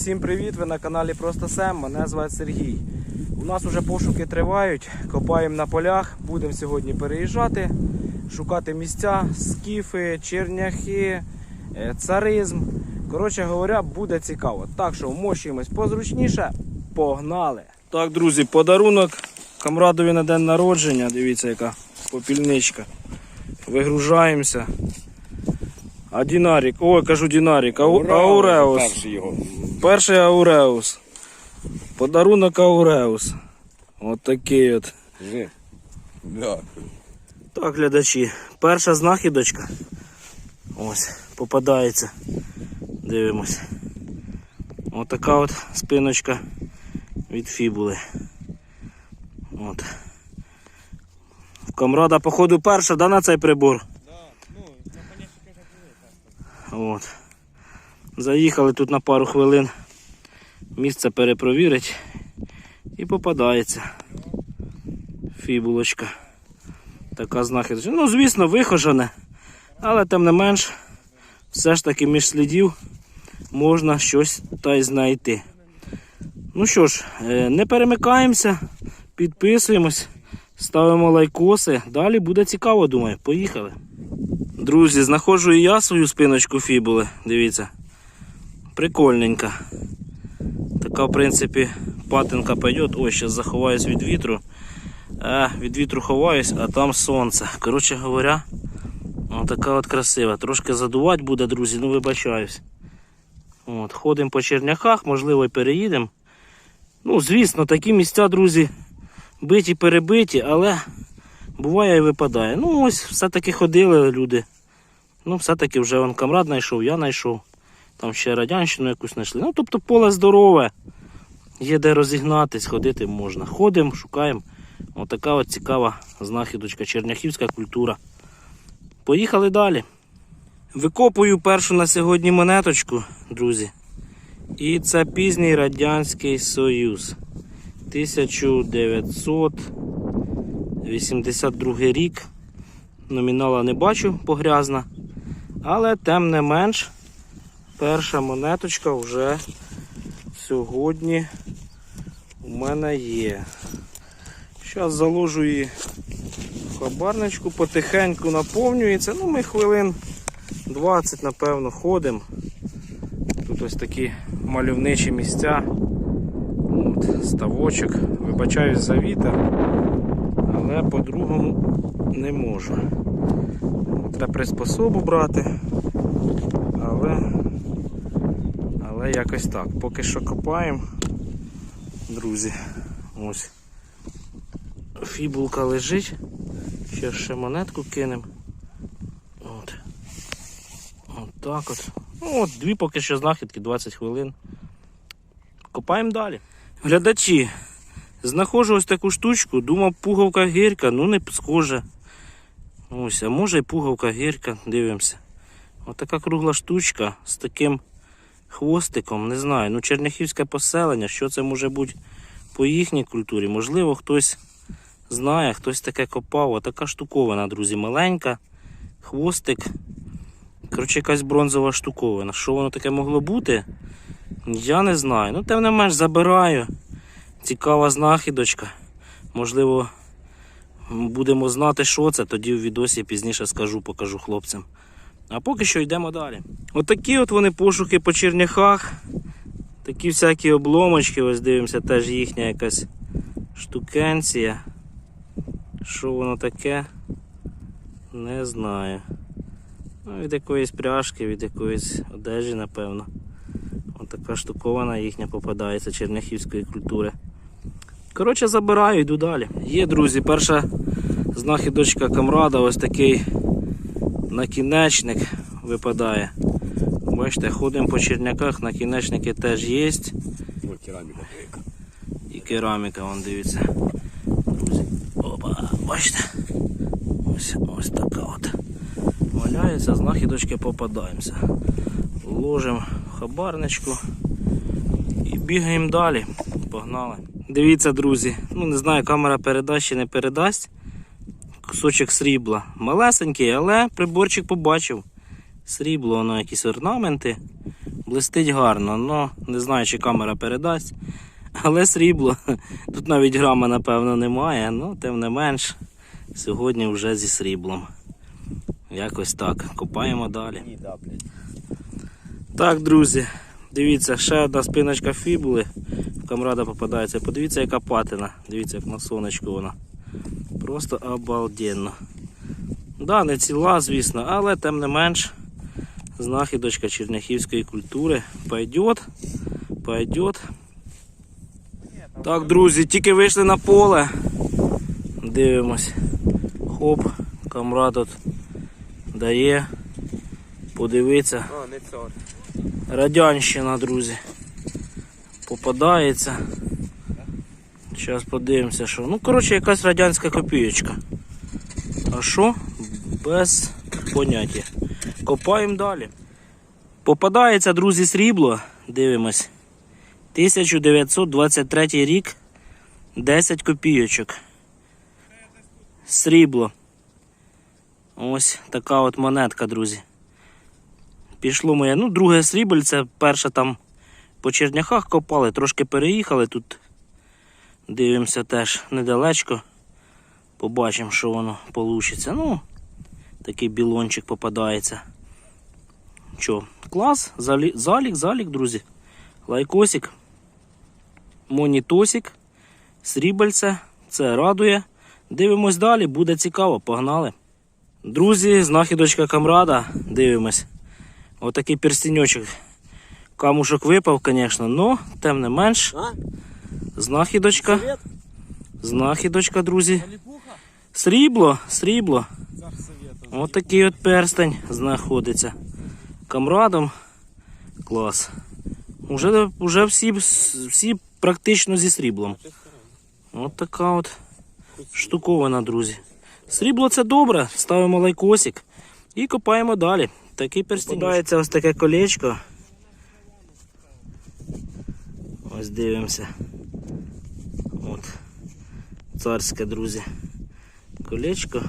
Всім привіт! Ви на каналі Просто Сем. Мене звати Сергій. У нас вже пошуки тривають, копаємо на полях. Будемо сьогодні переїжджати, шукати місця, скіфи, черняхи, е, царизм. Коротше говоря, буде цікаво. Так що вмощуємось позручніше. Погнали! Так, друзі, подарунок камрадові на день народження. Дивіться, яка попільничка. Вигружаємося. А Дінарік, ой, кажу Дінарік, Ау, Ауреус. Перший Ауреус. Подарунок Ауреус. От такий от. Жи. Да. Так, глядачі, перша знахідочка. Ось, попадається. Дивимось. Ось така от спиночка від фібули. От. В камрада, походу, перша, да, на цей прибор? От. Заїхали тут на пару хвилин. Місце перепровірить і попадається. Фібулочка. Така знахідочка. Ну, звісно, вихожене, але тим не менш, все ж таки між слідів можна щось та й знайти. Ну що ж, е, не перемикаємося, підписуємось, ставимо лайкоси. Далі буде цікаво, думаю. Поїхали. Друзі, знаходжу і я свою спиночку фібули. Дивіться. Прикольненька. Така, в принципі, патинка пойдет. Ой, зараз заховаюсь від вітру. А, від вітру ховаюсь, а там сонце. Коротше говоря, така от красива. Трошки задувати буде, друзі, ну вибачаюсь. От, ходимо по черняхах, можливо, і переїдемо. Ну, звісно, такі місця, друзі, биті, перебиті, але буває і випадає. Ну, ось все-таки ходили люди. Ну, все-таки вже он камрад знайшов, я знайшов. Там ще радянщину якусь знайшли. Ну, тобто поле здорове. Є де розігнатись, ходити можна. Ходимо, шукаємо. Отака от цікава знахідочка, черняхівська культура. Поїхали далі. Викопую першу на сьогодні монеточку, друзі. І це пізній Радянський Союз. 1982 рік. Номінала не бачу, погрязна. Але тим не менш, перша монеточка вже сьогодні у мене є. Зараз заложу її в хабарничку, потихеньку наповнюється. Ну, ми хвилин 20, напевно, ходимо. Тут ось такі мальовничі місця. От, ставочок. Вибачаюсь за вітер, але по-другому не можу. Треба приспособу брати. Але, але якось так. Поки що копаємо, друзі. Ось. Фібулка лежить. Ще ще монетку кинемо. От. От так от. Ну от, дві поки що знахідки, 20 хвилин. Копаємо далі. Глядачі, знаходжу ось таку штучку, думав пуговка гірка, ну не схоже. Ось, а може і пуговка гірка, дивимося. Ось така кругла штучка з таким хвостиком, не знаю. Ну, черняхівське поселення, що це може бути по їхній культурі. Можливо, хтось знає, хтось таке копав. Отака штуковина, друзі, маленька, хвостик. Коротше, якась бронзова штуковина. Що воно таке могло бути? Я не знаю. Ну, тим не менш, забираю. Цікава знахідочка. Можливо, будемо знати, що це, тоді в відосі пізніше скажу, покажу хлопцям. А поки що йдемо далі. Отакі от вони пошуки по черняхах. Такі всякі обломочки, ось дивимося, теж їхня якась штукенція. Що воно таке? Не знаю. Ну, від якоїсь пряжки, від якоїсь одежі, напевно. Ось така штукована їхня попадається черняхівської культури. Коротше, забираю, йду далі. Є, друзі, перша знахідочка камрада, ось такий накінечник випадає. Бачите, ходимо по черняках, накінечники теж є. Ну, кераміка. І кераміка, вон дивіться. Друзі. Опа, бачите? Ось, ось така от. Валяється, знахідочки попадаємося. Ложимо хабарничку і бігаємо далі. Погнали. Дивіться, друзі, ну не знаю, камера передасть чи не передасть. Кусочок срібла. Малесенький, але приборчик побачив. Срібло, воно якісь орнаменти. Блистить гарно, но не знаю, чи камера передасть. Але срібло. Тут навіть грама, напевно, немає, ну тим не менш, сьогодні вже зі сріблом. Якось так. Копаємо далі. Так, друзі, дивіться, ще одна спиночка фібули. В камрада попадається. Подивіться, яка патина. Дивіться, як на сонечку вона. Просто обалденно. Да, не ціла, звісно, але тим не менш, знахідочка черняхівської культури пойдет, пойдет. Так, друзі, тільки вийшли на поле. Дивимось. Хоп, камрад тут дає. Подивиться. Радянщина, друзі. Попадається. Зараз подивимося, що. Ну, коротше, якась радянська копієчка. А що? Без поняття. Копаємо далі. Попадається, друзі, срібло. Дивимось. 1923 рік. 10 копійочок. Срібло. Ось така от монетка, друзі пішло моє. Ну, друге срібельце, перше там по черняхах копали, трошки переїхали тут. Дивимося теж недалечко. Побачимо, що воно вийде. Ну, такий білончик попадається. Що, клас, залі- залік, залік, друзі. Лайкосик, монітосик, срібельце, це радує. Дивимось далі, буде цікаво, погнали. Друзі, знахідочка камрада, дивимось. Отакий перстеньочок. Камушок випав, звісно, но тим не менш. Знахідочка. Знахідочка, друзі. Срібло, срібло. Совєта. Отакий от перстень знаходиться. Камрадом. Клас. Уже, уже всі, всі практично зі сріблом. От така от штуковина, друзі. Срібло це добре. Ставимо лайкосик і копаємо далі. Такий перстінь. ось таке колечко. Ось дивимося. От. Царське, друзі. Колечко.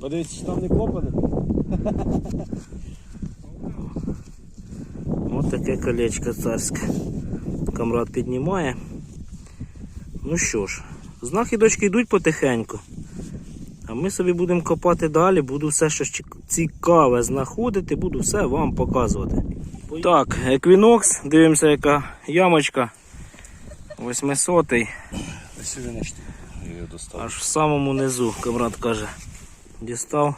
Подивіться, чи там не копане? Ось таке колечко царське. Камрад піднімає. Ну що ж, знахідочки йдуть потихеньку. А ми собі будемо копати далі, буду все, що цікаве знаходити, буду все вам показувати. Так, еквінокс, дивимося, яка ямочка. 800 Ось він нечто. Я його достав. аж в самому низу, камрад каже. Дістав.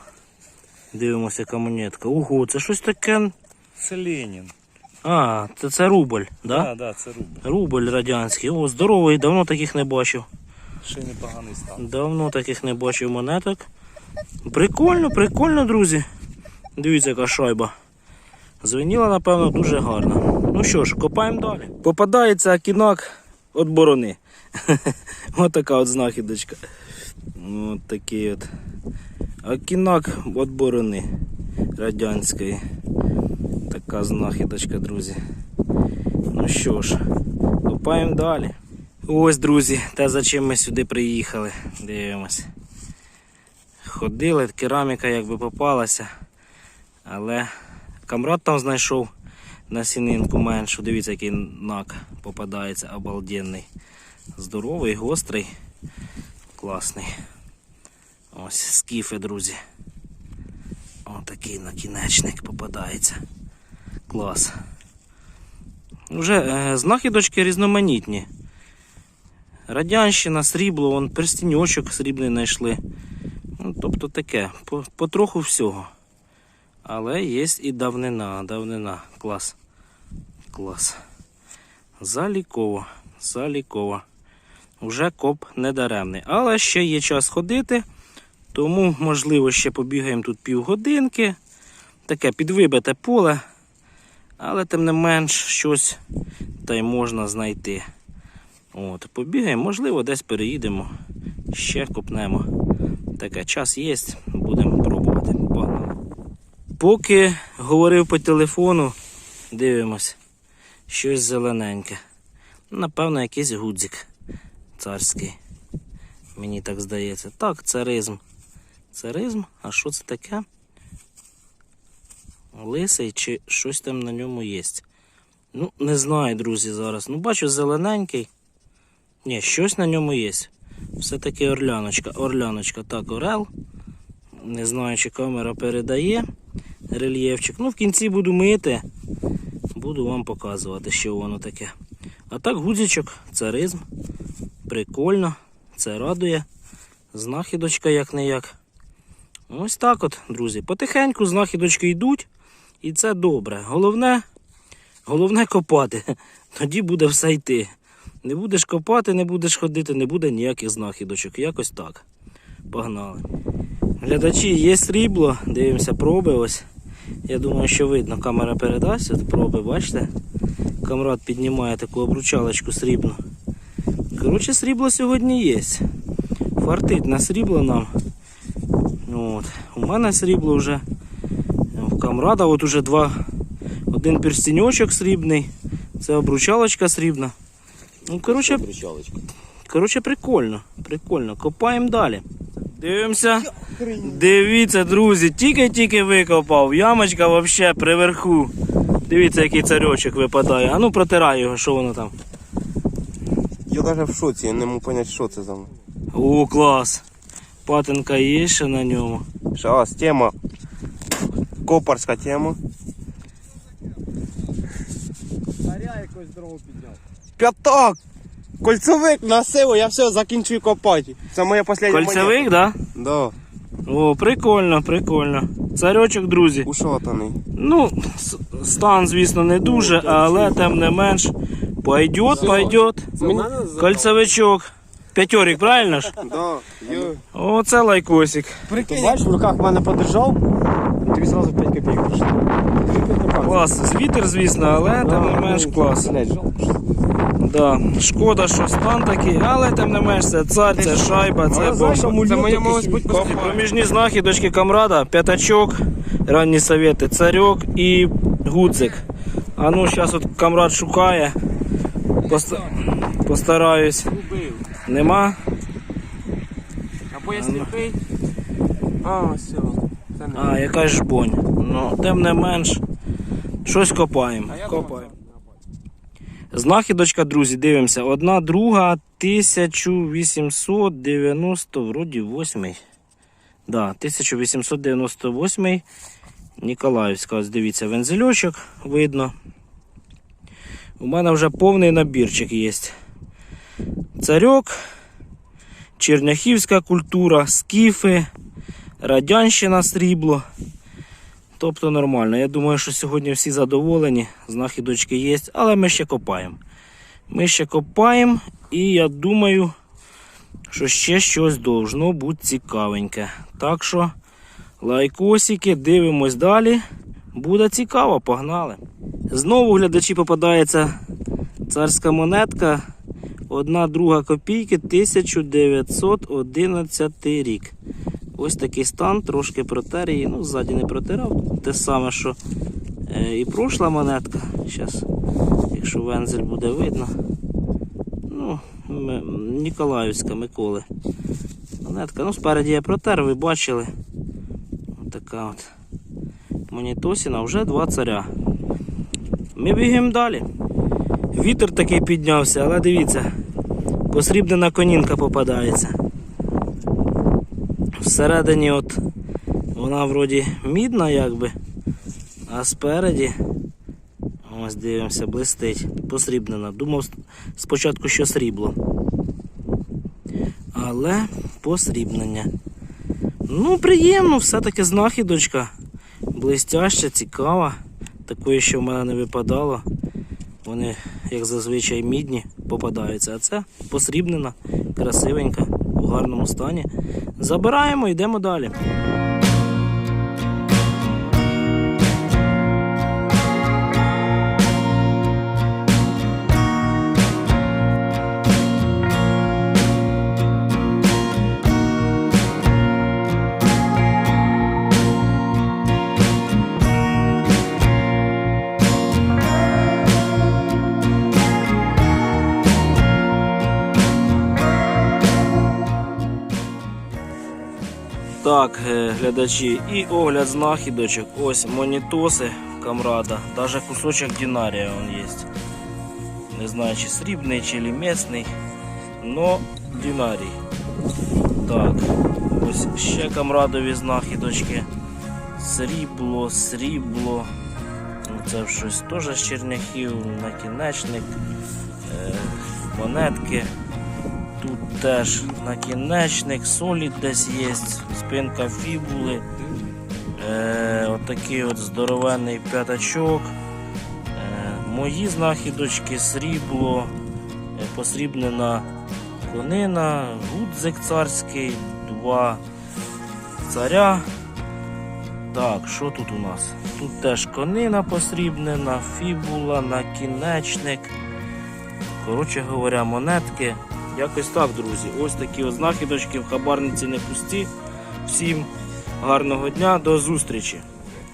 Дивимося, яка монетка. Ого, це щось таке. Це Ленін. А, це, це рубль, да? Так, да, це рубль. Рубль радянський. О, здоровий, давно таких не бачив. Ще непоганий стан. Давно таких не бачив монеток. Прикольно, прикольно, друзі. Дивіться, яка шайба. Звеніла, напевно, дуже гарно. Ну що ж, копаємо далі. Попадається кінак від борони. Ось така от знахідочка. От такий от. Акінак від борони радянської. Така знахідочка, друзі. Ну що ж, копаємо далі. Ось, друзі, те за чим ми сюди приїхали. Дивимось. Ходили, кераміка якби попалася. Але камрад там знайшов на сінинку меншу. Дивіться, який нак попадається, обалденний. Здоровий, гострий, класний. Ось скіфи, друзі. Отакий накінечник попадається. Клас. Вже е, знахідочки різноманітні. Радянщина, срібло, вон перстіньочок срібний знайшли. Ну, тобто таке, потроху всього. Але є і давнина, давнина. Клас. Клас. Заліково, заліково. Уже коп недаремний. Але ще є час ходити, тому, можливо, ще побігаємо тут півгодинки. Таке підвибите поле. Але тим не менш щось та й можна знайти. От, побігаємо, можливо, десь переїдемо, ще копнемо. Таке час є, будемо пробувати. Поки говорив по телефону, дивимось, щось зелененьке. Напевно, якийсь гудзик царський. Мені так здається. Так, царизм. Царизм? А що це таке? лисий чи щось там на ньому є. Ну, не знаю, друзі, зараз. Ну, бачу, зелененький. Ні, щось на ньому є. Все-таки орляночка. Орляночка. Так, орел. Не знаю, чи камера передає рельєфчик. Ну, в кінці буду мити. Буду вам показувати, що воно таке. А так, гудзичок, царизм. Прикольно. Це радує. Знахідочка як не як. Ось так от, друзі. Потихеньку знахідочки йдуть. І це добре. Головне, головне копати. Тоді буде все йти. Не будеш копати, не будеш ходити, не буде ніяких знахідочок. Якось так. Погнали. Глядачі, є срібло, дивимося проби ось. Я думаю, що видно, камера передасть. От проби, бачите? Камрад піднімає таку обручалочку срібну. Коротше, срібло сьогодні є. Фартить на срібло нам. От. У мене срібло вже. В камрада от уже два. Один перстеньочок срібний. Це обручалочка срібна. Ну, коротше, коротше, прикольно. Прикольно. Копаємо далі. Дивимося. Дивіться, друзі, тільки-тільки викопав. Ямочка взагалі приверху. Дивіться, який царьочок випадає. А ну протирай його, що воно там. Я навіть в шоці, я не можу зрозуміти, що це за мною. О, клас. Патинка є ще на ньому. Зараз тема. Копарська тема. Царя якось дорогу підняв. П'ятак! Кольцевик на силу, я все закінчую копати. Це моя остання Кольцевик, да? Да, О, прикольно, прикольно. Царьочок, друзі. ушатаний. Ну, стан, звісно, не дуже, але тим не менш. Пойдет, пойдет. Це Кольцевичок. П'ятьорік, правильно ж? Да, йо. Оце лайкосик. Ти бачиш, в руках в мене подержав, і тобі зразу 5 копійок прийшло. Клас, вітер, звісно, але тим не менш клас. Да. Шкода, що стан такий, але тим не менш це цар, це шайба, це бомба. Це моя малось бути Проміжні знахідочки камрада, п'ятачок, ранні совєти, царьок і гудзик. А ну, зараз от камрад шукає. Поста- Постараюсь. Нема? Або я сліпий. А, все. А, якась жбонь. Ну, тим не менш, щось копаємо. Копаємо. Знахідочка, друзі, дивимося. Одна, друга, 1890, вроді 8. Да, 1898 Ніколаївська. Ось дивіться, вензельочок видно. У мене вже повний набірчик є. Царьок, черняхівська культура, скіфи, радянщина срібло. Тобто нормально. Я думаю, що сьогодні всі задоволені, знахідочки є, але ми ще копаємо. Ми ще копаємо, і я думаю, що ще щось должно бути цікавеньке. Так що лайкосики, дивимось далі. Буде цікаво, погнали. Знову глядачі попадається царська монетка. Одна друга копійки 1911 рік. Ось такий стан, трошки протер її, ну ззаді не протирав. Те саме, що е, і пройшла монетка. Зараз, якщо вензель буде видно. Ну, Ніколаївська Миколи. Монетка. Ну, спереді я протер, ви бачили. Ось така от. Монітосіна, вже два царя. Ми бігаємо далі. Вітер такий піднявся, але дивіться, посрібнена конінка попадається. Всередині от вона вроді мідна якби, а спереді ось дивимося, блистить, посрібнена. Думав спочатку, що срібло. Але посрібнення. Ну, приємно, все-таки знахідочка. Блистяща, цікава. Такої, що в мене не випадало. Вони, як зазвичай, мідні попадаються. А це посрібнена, красивенька, у гарному стані. Забираємо, йдемо далі. Так, е, глядачі, і огляд знахідочок. Ось монітоси камрада, даже кусочок динарія он є. Не знаю, чи срібний, чи лімесний, но динарій. Так, ось ще камрадові знахідочки. Срібло, срібло. Ну, Це щось теж з черняхів, накінечник, е, монетки. Теж накінечник, солід десь є, спинка фібули. Е, отакий от здоровенний п'ятачок. Е, мої знахідочки, срібло, е, посрібнена конина, гудзик царський, два царя. Так, що тут у нас? Тут теж конина посрібнена, фібула, накінечник. Коротше говоря, монетки. Якось так, друзі. Ось такі от знахідочки в хабарниці не пусті. Всім гарного дня, до зустрічі!